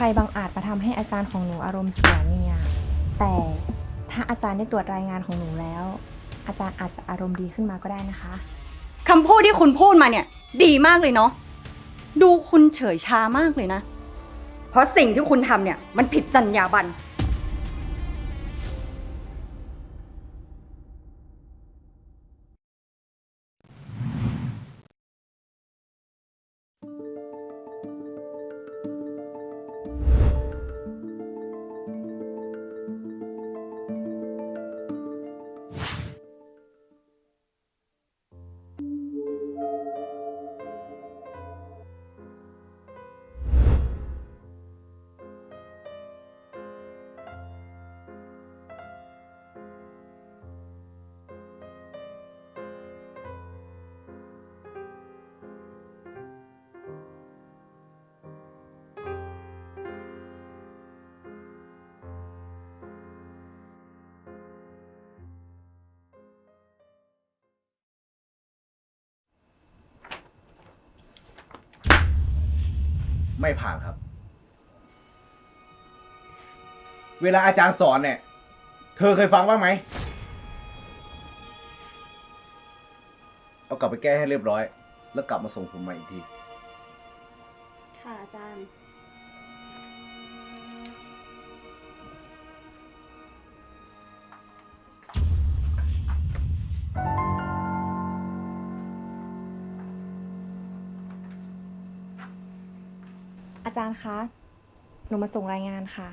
ใครบางอาจมาทำให้อาจารย์ของหนูอารมณ์เสียเนี่ย แต่ถ้าอาจารย์ได้ตรวจรายงานของหนูแล้ว อาจารย์อาจจะอารมณ์ดีขึ้นมาก็ได้นะคะ คำพูดที่คุณพูดมาเนี่ย ดีมากเลยเนาะ ดูคุณเฉยชามากเลยนะ เพราะสิ่งที่คุณทำเนี่ย มันผิดจรรยาบรรณ ไม่ผ่านครับ เวลาอาจารย์สอนเนี่ย เธอเคยฟังบ้างไหม เอากลับไปแก้ให้เรียบร้อย แล้วกลับมาส่งผมมาอีกที ค่ะอาจารย์ จารย์คะ หนูมาส่งรายงานค่ะ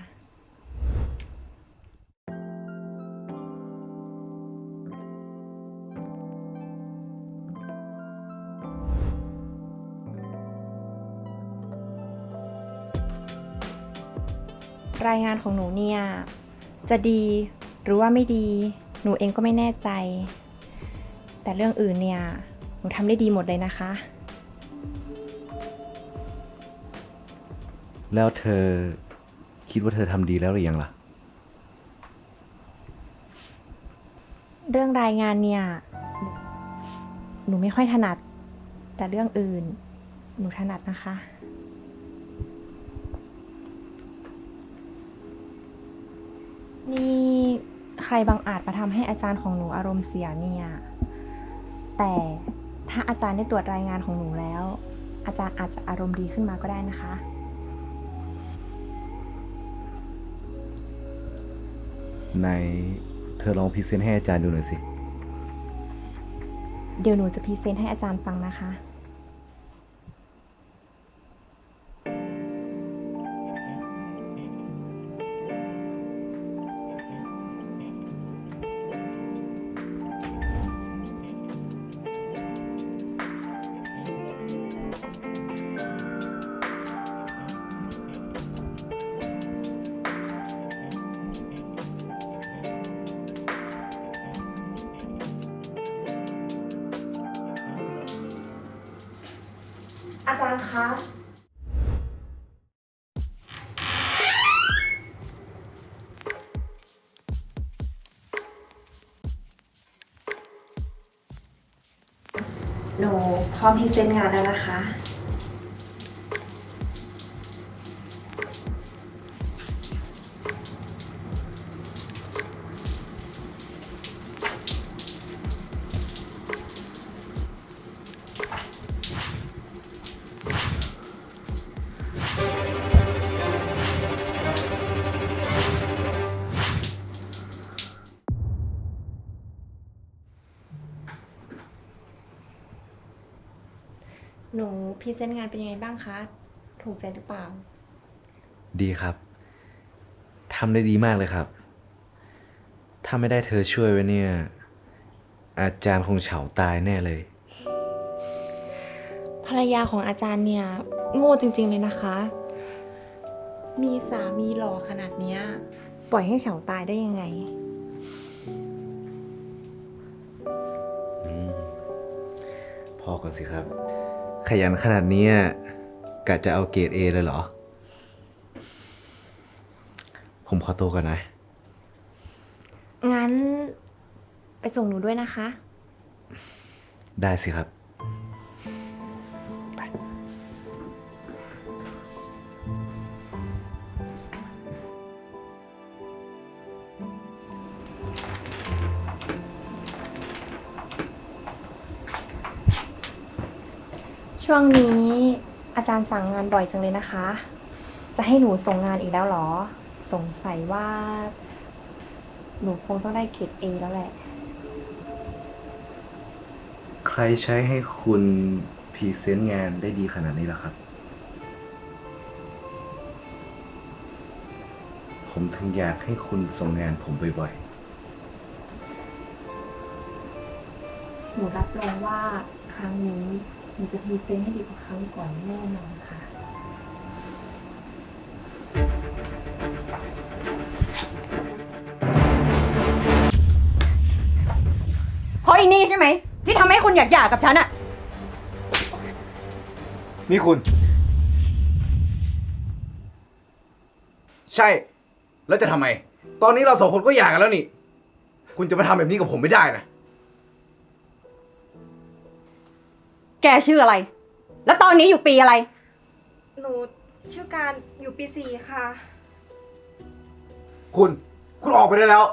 รายงานของหนูเนี่ย จะดีหรือว่าไม่ดี หนูเองก็ไม่แน่ใจ แต่เรื่องอื่นเนี่ย หนูทำได้ดีหมดเลยนะคะ แล้วเธอคิดว่าเธอทำดีแล้วหรือยังล่ะ เรื่องรายงานเนี่ย หนูไม่ค่อยถนัด แต่เรื่องอื่น หนูถนัดนะคะ นี่ใครบางอาจมาทำให้อาจารย์ของหนูอารมณ์เสียเนี่ย แต่ถ้าอาจารย์ได้ตรวจรายงานของหนูแล้ว อาจารย์อาจจะอารมณ์ดีขึ้นมาก็ได้นะคะ ในเธอลองพรีเซนต์ให้อาจารย์ดูหน่อยสิ เดี๋ยวหนูจะพรีเซนต์ให้อาจารย์ฟังนะคะ คะ หนูพร้อมพรีเซนต์งานแล้วนะคะ หนูพรีเซนต์งานเป็นยังไงบ้างคะ ถูกใจหรือเปล่า ดีครับ ทำได้ดีมากเลยครับ ถ้าไม่ได้เธอช่วยไว้เนี่ย อาจารย์คงเฉาตายแน่เลย ภรรยาของอาจารย์เนี่ย โง่จริง ๆเลยนะคะ มีสามีหล่อขนาดเนี้ย ปล่อยให้เฉาตายได้ยังไง พอก่อนสิครับ ขยันขนาดเนี้ยกะจะเอาเกรดเอเลยเหรอ ผมขอตัวก่อนนะ งั้นไปส่งหนูด้วยนะคะ ได้สิครับ ช่วงนี้อาจารย์สั่งงานบ่อยจังเลยนะคะ จะให้หนูส่งงานอีกแล้วเหรอ สงสัยว่า หนูคงต้องได้เกรดเอแล้วแหละ ใครใช้ให้คุณพรีเซนต์งานได้ดีขนาดนี้ล่ะครับ ผมถึงอยากให้คุณส่งงานผมบ่อยหนูรับรองว่าครั้งนี้ หนูจะพรีเซนต์ให้ดีกว่าครั้งก่อนแน่นอนค่ะ เพราะอีนี่ใช่ไหม ที่ทำให้คุณอยากหย่ากับฉันอะๆนี่คุณ ใช่ แล้วจะทำไม ตอนนี้เราสองคนก็หย่ากันแล้วนี่ คุณจะมาทำแบบนี้กับผมไม่ได้นะ แกชื่ออะไร แล้วตอนนี้อยู่ปีอะไร หนูชื่อการอยู่ปีสี่ค่ะ คุณ คุณออกไปได้แล้ว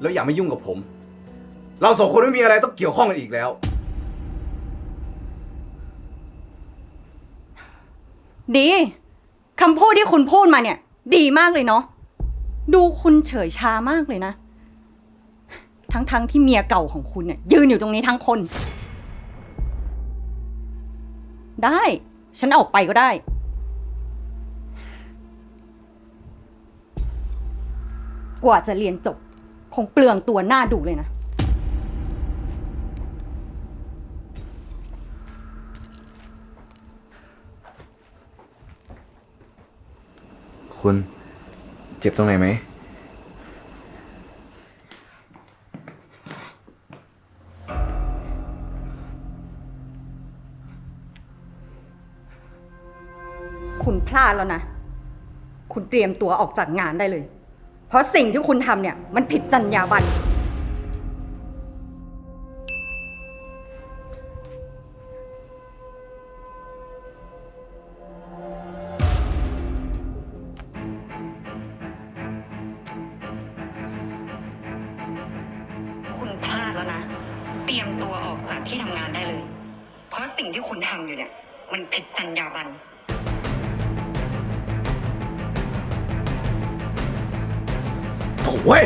แล้วอย่ามายุ่งกับผม เราสองคนไม่มีอะไรต้องเกี่ยวข้องกันอีกแล้ว ดีคำพูดที่คุณพูดมาเนี่ย ดีมากเลยเนาะดูคุณเฉยชามากเลยนะ ทั้งๆที่เมียเก่าของคุณเนี่ยยืนอยู่ตรงนี้ทั้งคน ได้ ฉันออกไปก็ได้ กว่าจะเรียนจบ คงเปลืองตัวหน้าดูเลยนะ คุณ เจ็บตรงไหนไหมาดแล้วนะ คุณเตรียมตัวออกจากงานได้เลย เพราะสิ่งที่คุณทำเนี่ย มันผิดจรรยาบรรณ คุณพลาดแล้วนะ เตรียมตัวออกจากที่ทำงานได้เลย เพราะสิ่งที่คุณทำอยู่เนี่ย มันผิดจรรยาบรรณ เว้ย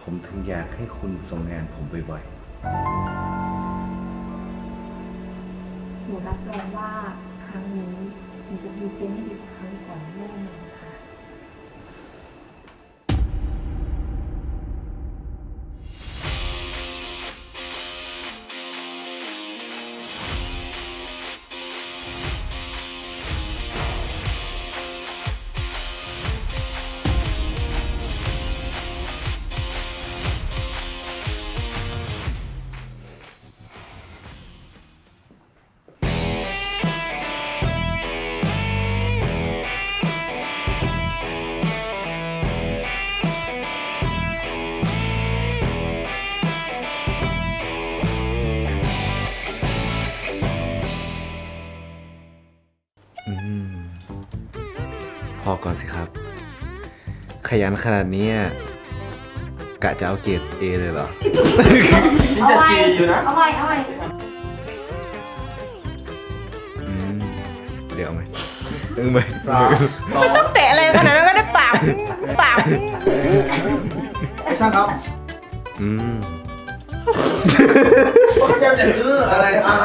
ผมถึงอยากให้คุณส่งงานผมบ่อยหนูรับรองว่าครั้งนี้หนูจะพรีเซนต์ให้ดีกว่าครั้งก่อนแน่นอนค่ะ อืมพอก่อนสิครับ ขยันขนาดนี้อะกะจะเอาเกรดเอเลยเหรอเอาไว้เอาไว้เอาไว้อืม เดี๋ยวเอาไหมเออไหมสามสองเตะอะไรกันนะก็ได้ปากปากไม่ช่างครับอืมพยายามจะเอออะไรอะไร